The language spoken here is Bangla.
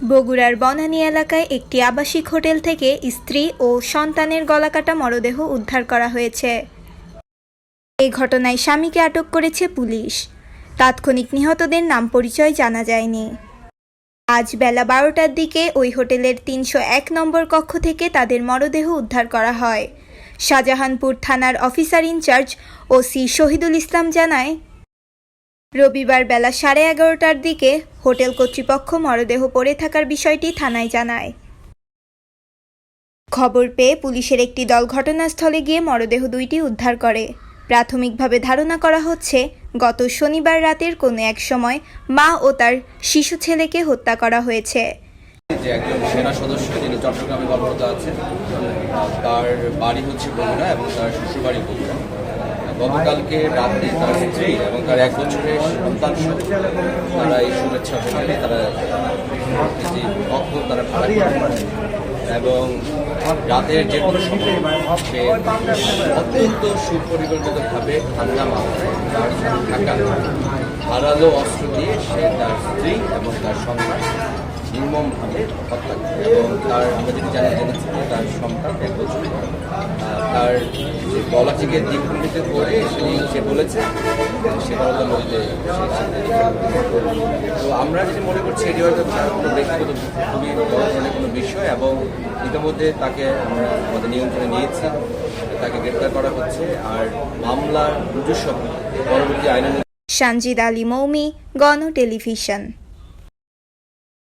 বগুড়ার বনানী এলাকায় একটি আবাসিক হোটেল থেকে স্ত্রী ও সন্তানের গলাকাটা মরদেহ উদ্ধার করা হয়েছে। এই ঘটনায় স্বামীকে আটক করেছে পুলিশ। তাৎক্ষণিক নিহতদের নাম পরিচয় জানা যায়নি। আজ বেলা বারোটার দিকে ওই হোটেলের তিনশো এক নম্বর কক্ষ থেকে তাদের মরদেহ উদ্ধার করা হয়। শাহজাহানপুর থানার officer incharge OC Shahidul Islam জানায় রবিবার বেলা সাড়ে এগারোটার দিকে হোটেল কর্তৃপক্ষ মরদেহ পড়ে থাকার বিষয়টি থানায় জানায়। খবর পেয়ে পুলিশের একটি দল ঘটনাস্থলে গিয়ে মরদেহ দুইটি উদ্ধার করে। প্রাথমিকভাবে ধারণা করা হচ্ছে, গত শনিবার রাতের কোনো এক সময় মা ও তার শিশু ছেলেকে হত্যা করা হয়েছে। যে একজন সেনা সদস্য যিনি চট্টগ্রামে কর্মরত আছেন, তার বাড়ি হচ্ছে বগুড়া এবং তার শ্বশুর বাড়ি বগুড়া। গতকালকে রাতে তার স্ত্রী এবং তার এক বছরের সন্তান তারা এই শুভেচ্ছা হোটেলে তারা একটি তারা ভাড়া এবং রাতের যে কোনো সময় সে অত্যন্ত সুপরিকল্পিতভাবে ঠান্ডা মাথায় তার থাকা ধারালো অস্ত্র দিয়ে সে তার স্ত্রী এবং তার সন্তান নির্মমভাবে হত্যা এবং তার আমরা যদি জানা, জেনেছি তার সন্তান এক বছর আহ, তার যে গলা থেকে দ্বিখণ্ডিত করে তিনি সে বলেছে সেটা হলো নদীতে তো আমরা যেটা মনে করছি এটি হয়তো তার কোনো ব্যক্তিগত খুবই বড় ধরনের কোনো বিষয় এবং ইতিমধ্যে তাকে আমরা আমাদের নিয়ন্ত্রণে নিয়েছি তাকে গ্রেপ্তার করা হচ্ছে। আর মামলার রুজু সহ পরবর্তী আইনানুগ সানজিদ আলী মৌমি গণ টেলিভিশন।